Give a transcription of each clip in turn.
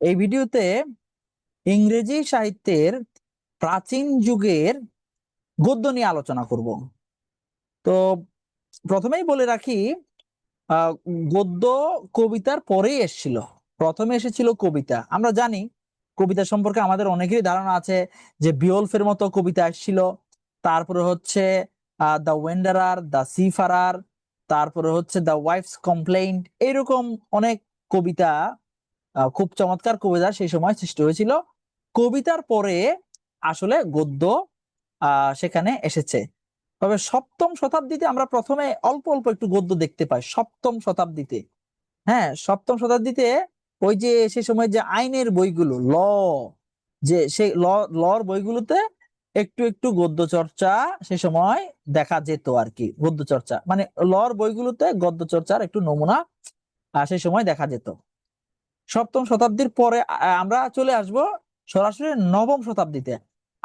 এই ভিডিওতে ইংরেজি সাহিত্যের প্রাচীন যুগের গদ্য নিয়ে আলোচনা করব। তো প্রথমেই বলে রাখি গদ্য কবিতার পরেই এসেছিল। প্রথমে এসেছিল কবিতা। আমরা জানি, কবিতা সম্পর্কে আমাদের অনেকেরই ধারণা আছে যে বিওলফের মতো কবিতা এসেছিল। তারপরে হচ্ছে দ্য ওয়েন্ডারার, দ্য সিফারার, তারপরে হচ্ছে দ্য ওয়াইফস কমপ্লেইন্ট এরকম অনেক কবিতা খুব চমৎকার কবিতা সেই সময় সৃষ্টি হয়েছিল। কবিতার পরে আসলে গদ্য সেখানে এসেছে। তবে সপ্তম শতাব্দীতে আমরা প্রথমে অল্প অল্প একটু গদ্য দেখতে পাই, সপ্তম শতাব্দীতে। হ্যাঁ সপ্তম শতাব্দীতে ওই যে সে সময় যে আইনের বইগুলো, ল, যে সেই ল, লর বইগুলোতে একটু একটু গদ্য চর্চা সে সময় দেখা যেত আর কি গদ্য চর্চা। মানে লর বইগুলোতে গদ্য চর্চার একটু নমুনা সেই সময় দেখা যেত। সপ্তম শতাব্দীর পরে আমরা চলে আসব সরাসরি নবম শতাব্দীতে।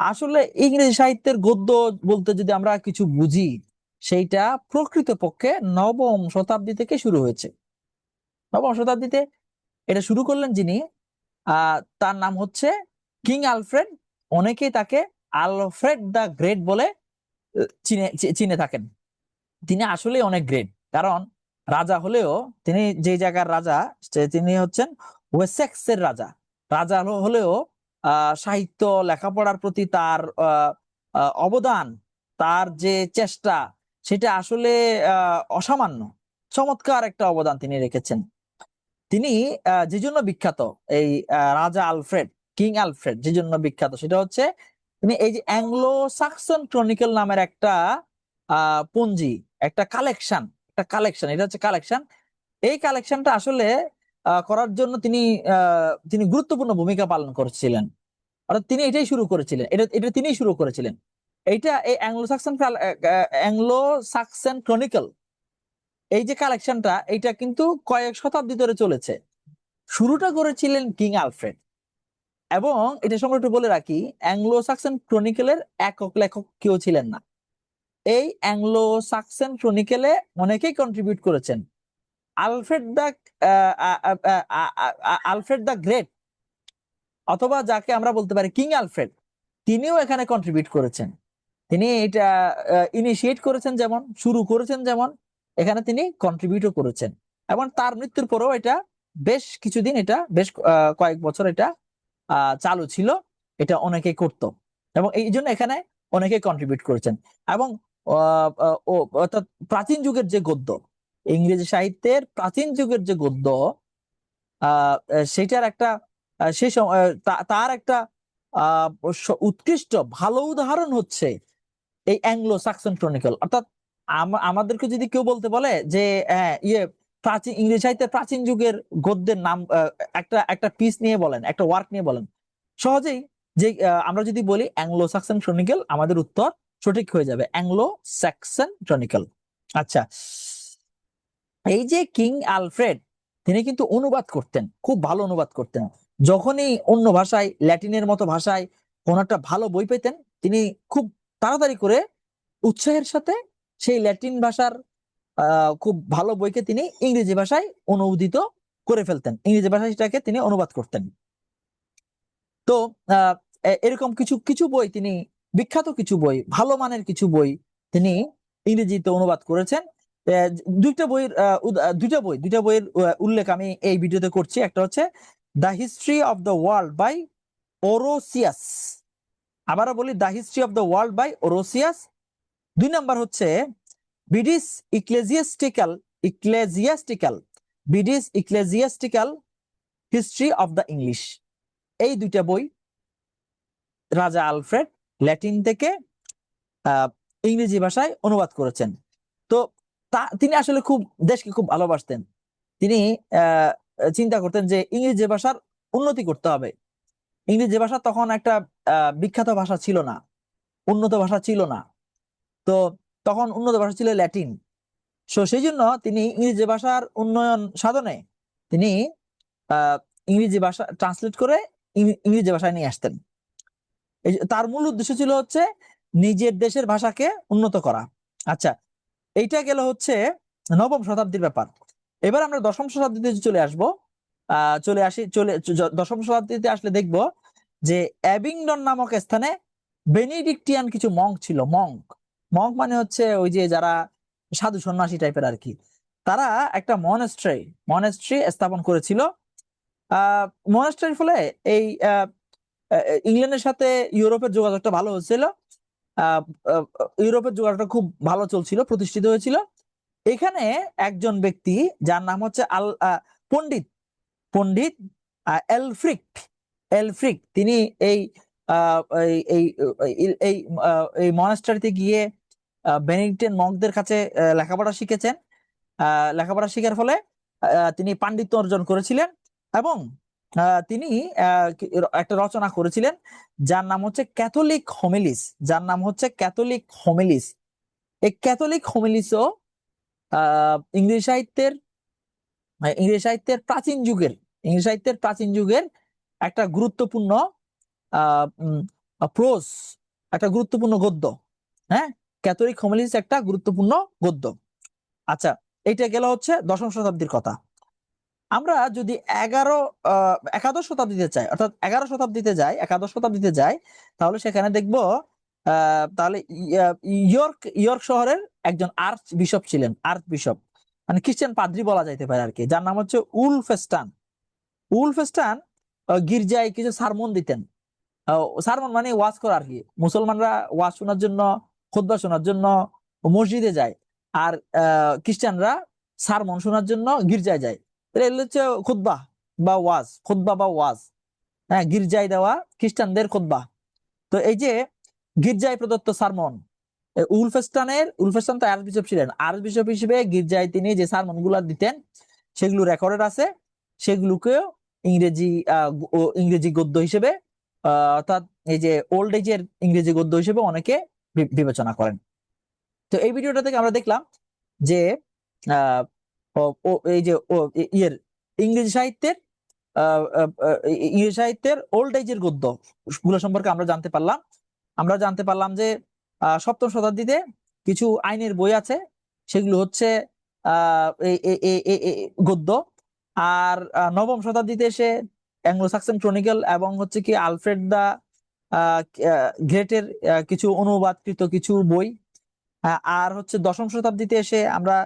আসলে ইংরেজি সাহিত্যের গদ্য বলতে যদি আমরা কিছু বুঝি, সেইটা প্রকৃতপক্ষে নবম শতাব্দী থেকে শুরু হয়েছে। নবম শতাব্দীতে এটা শুরু করলেন যিনি তার নাম হচ্ছে কিং আলফ্রেড। অনেকেই তাকে আলফ্রেড দ্য গ্রেট বলে চিনে চিনে থাকেন। তিনি আসলে অনেক গ্রেট, কারণ রাজা হলেও তিনি যে জায়গার রাজা তিনি হচ্ছেন ওয়েসেক্সের রাজা। রাজা হলেও সাহিত্য, লেখাপড়ার প্রতি তার অবদান, তার যে চেষ্টা, সেটা আসলে অসামান্য। চমৎকার একটা অবদান তিনি রেখেছেন। তিনি যে জন্য বিখ্যাত, এই রাজা আলফ্রেড, কিং আলফ্রেড, যে জন্য বিখ্যাত, সেটা হচ্ছে, তিনি এই যে অ্যাংলো সাকসন ক্রনিকল নামের একটা পঞ্জি, একটা কালেকশন একটা কালেকশন, এটা হচ্ছে কালেকশন। এই কালেকশনটা আসলে করার জন্য তিনি তিনি গুরুত্বপূর্ণ ভূমিকা পালন করেছিলেন। অর্থাৎ তিনি এটাই শুরু করেছিলেন। এটা এটা তিনিই শুরু করেছিলেন। এইটা এই Anglo Saxon Anglo Saxon chronicle, এই যে কালেকশনটা এটা কিন্তু কয়েক শতাব্দী ধরে চলেছে। শুরুটা করেছিলেন কিং আলফ্রেড। এবং এটা সম্পর্কে একটু বলে রাখি অ্যাংলো সাকসন ক্রনিকেলের একক লেখক কেউ ছিলেন না। এই অ্যাংলো সাকসন ক্রনিকেলে অনেকেই কন্ট্রিবিউট করেছেন। Alfred the Alfred the great, অথবা যাকে আমরা বলতে পারি কিং আলফ্রেড, তিনিও এখানে কন্ট্রিবিউট করেছেন। তিনি এটা ইনিশিয়েট করেছেন যেমন, শুরু করেছেন যেমন, এখানে তিনি কন্ট্রিবিউটও করেছেন। এবং তার মৃত্যুর পরেও এটা বেশ কিছুদিন এটা, বেশ কয়েক বছর এটা চালু ছিল, এটা অনেকে করত। এবং এই জন্য এখানে অনেকে কন্ট্রিবিউট করেছেন। এবং অর্থাৎ প্রাচীন যুগের যে গদ্য ইংরেজি সাহিত্যের প্রাচীন যুগের যে গদ্য সেটার একটা সেই তার একটা উৎকৃষ্ট ভালো উদাহরণ হচ্ছে এই অ্যাংলো সাকসন ক্রনিকল অর্থাৎ আমাদেরকে যদি কেউ বলতে বলে যে হ্যাঁ, ইয়ে প্রাচীন ইংরেজি সাহিত্যের প্রাচীন যুগের গদ্যের নাম একটা একটা পিস নিয়ে বলেন একটা ওয়ার্ক নিয়ে বলেন সহজেই যে আমরা যদি বলি অ্যাংলো সাকসন ক্রনিকল আমাদের উত্তর সঠিক হয়ে যাবে অ্যাংলো স্যাক্সন ক্রনিকল আচ্ছা এই যে কিং আলফ্রেড, তিনি কিন্তু অনুবাদ করতেন, খুব ভালো অনুবাদ করতেন। যখনই অন্য ভাষায়, ল্যাটিনের মতো ভাষায় কোন একটা ভালো বই পেতেন, তিনি খুব তাড়াতাড়ি করে উৎসাহের সাথে সেই ল্যাটিন ভাষার খুব ভালো বইকে তিনি ইংরেজি ভাষায় অনুদিত করে ফেলতেন। ইংরেজি ভাষায় সেটাকে তিনি অনুবাদ করতেন। তো এরকম কিছু কিছু বই তিনি, বিখ্যাত কিছু বই, ভালো মানের কিছু বই তিনি ইংরেজিতে অনুবাদ করেছেন। দুইটা বইয়ের দুইটা বই, দুইটা বইয়ের উল্লেখ আমি এই ভিডিওতে করছি। একটা হচ্ছে the history of the world by Orosius. আবারও বলি, the history of the world by Orosius. দুই নাম্বার হচ্ছে, British ecclesiastical ecclesiastical British ecclesiastical history of the English. এই দুইটা বই রাজা আলফ্রেড ল্যাটিন থেকে ইংরেজি ভাষায় অনুবাদ করেছেন। তো তা তিনি আসলে খুব, দেশকে খুব ভালোবাসতেন। তিনি চিন্তা করতেন যে ইংরেজি ভাষার উন্নতি করতে হবে। ইংরেজি ভাষা তখন একটা বিখ্যাত ভাষা ছিল না। উন্নত ভাষা ছিল না। তো তখন উন্নত ভাষা ছিল ল্যাটিন। সো সেই জন্য তিনি ইংরেজি ভাষার উন্নয়ন সাধনে তিনি ইংরেজি ভাষা ট্রান্সলেট করে ইংরেজি ভাষায় নিয়ে আসতেন। তার মূল উদ্দেশ্য ছিল হচ্ছে নিজের দেশের ভাষাকে উন্নত করা। আচ্ছা এইটা গেল হচ্ছে নবম শতাব্দীর ব্যাপার। এবার আমরা দশম শতাব্দীতে চলে আসব চলে আসি চলে দশম শতাব্দীতে আসলে দেখব যে অ্যাবিংডন নামক স্থানে বেনিডিক্টিয়ান কিছু মঙ্ক ছিল মঙ্ক। মঙ্ক মানে হচ্ছে ওই যে যারা সাধু সন্ন্যাসী টাইপের আর কি। তারা একটা মনেস্ট্রি মনেস্ট্রি স্থাপন করেছিল। আহ মনেস্ট্রির ফলে এই ইংল্যান্ডের সাথে ইউরোপের যোগাযোগটা ভালো আহ, ইউরোপের যোগাযোগটা খুব ভালো চলছিল, প্রতিষ্ঠিত হয়েছিল। এখানে একজন ব্যক্তি, যার নাম হচ্ছে আল পণ্ডিত পণ্ডিত এলফ্রিক এলফ্রিক, তিনি এই এই এই, এই- মনাস্টারিতে গিয়ে বেনিডিক্টেন মঙ্কদের কাছে লেখাপড়া শিখেছেন। লেখাপড়া শেখার ফলে তিনি পাণ্ডিত্য অর্জন করেছিলেন এবং তিনি একটা রচনা করেছিলেন যার নাম হচ্ছে ক্যাথলিক হোমিলিস। যার নাম হচ্ছে ক্যাথলিক হোমিলিস। এই ক্যাথলিক হোমিলিসও ইংরেজি সাহিত্যের ইংরেজি সাহিত্যের প্রাচীন যুগের, ইংরেজি সাহিত্যের প্রাচীন যুগের একটা গুরুত্বপূর্ণ প্রোস একটা গুরুত্বপূর্ণ গদ্য। হ্যাঁ? ক্যাথলিক হোমিলিস একটা গুরুত্বপূর্ণ গদ্য। আচ্ছা এইটা গেল হচ্ছে দশম শতাব্দীর কথা। আমরা যদি এগারো একাদশ শতাব্দীতে চাই অর্থাৎ এগারো শতাব্দীতে যাই, একাদশ শতাব্দীতে যাই, তাহলে সেখানে দেখব তাহলে ইয়র্ক ইয়র্ক শহরের একজন আর্চ বিশপ ছিলেন, আর্চ বিশপ। মানে খ্রিস্টান পাদ্রি বলা যাইতে পারে আর কি যার নাম হচ্ছে উলফেস্টান। উলফেস্টান গির্জায় কিছু সারমন দিতেন। সারমন মানে ওয়াজ করা আর কি মুসলমানরা ওয়াজ শোনার জন্য খুতবা শোনার জন্য মসজিদে যায়। আর খ্রিস্টানরা সারমন শোনার জন্য গির্জায় যায়। এগুলো হচ্ছে খুতবা বা ওয়াজ খুতবা বা ওয়াজ। হ্যাঁ গির্জায় দেওয়া খ্রিস্টানদের খুতবা। তো এই যে গির্জায় প্রদত্ত সারমন উলফেস্টানের উলফেস্টান তো আর্চ বিশপ ছিলেন আর্চ বিশপ হিসেবে গির্জায় তিনি যে সারমনগুলা দিতেন সেগুলো রেকর্ডেড আছে। সেগুলোকেও ইংরেজি ইংরেজি গদ্য হিসেবে অর্থাৎ এই যে ওল্ড এজের ইংরেজি গদ্য হিসেবে অনেকে বিবেচনা করেন। তো এই ভিডিওটা থেকে আমরা দেখলাম যে আহ, ও- এই যে, ও- ইয়ের, ইংরেজি সাহিত্যের ইংরেজি সাহিত্যের ওল্ড এজের গদ্যগুলো সম্পর্কে আমরা জানতে পারলাম। আমরা জানতে পারলাম যে সপ্তম শতাব্দীতে কিছু আইনের বই আছে, সেগুলো হচ্ছে গদ্য। আর নবম শতাব্দীতে এসে অ্যাংলো সাকসন ক্রনিকল এবং হচ্ছে কি আলফ্রেড দা গ্রেটের কিছু অনুবাদকৃত কিছু বই। আর হচ্ছে দশম শতাব্দীতে এসে আমরা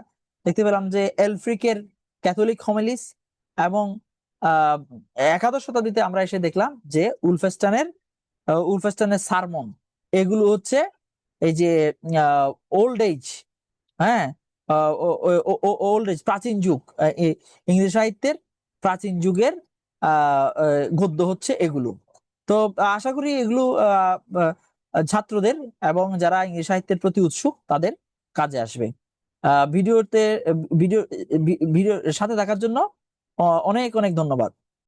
দেখতে পেলাম যে এলফ্রিকের ক্যাথলিক হোমিলিস এবং একাদশ শতাব্দীতে আমরা এসে দেখলাম যে উলফেস্টানের উলফেস্টানের সারমন, এগুলো হচ্ছে এই যে ওল্ড এজ হ্যাঁ? ওল্ড এজ প্রাচীন যুগ ইংরেজি সাহিত্যের প্রাচীন যুগের গদ্য হচ্ছে এগুলো। তো আশা করি এগুলো ছাত্রদের এবং যারা ইংরেজি সাহিত্যের প্রতি উৎসুক তাদের কাজে আসবে। ভিডিওতে ভিডিও ভিডিওর সাথে দেখার জন্য অনেক অনেক ধন্যবাদ।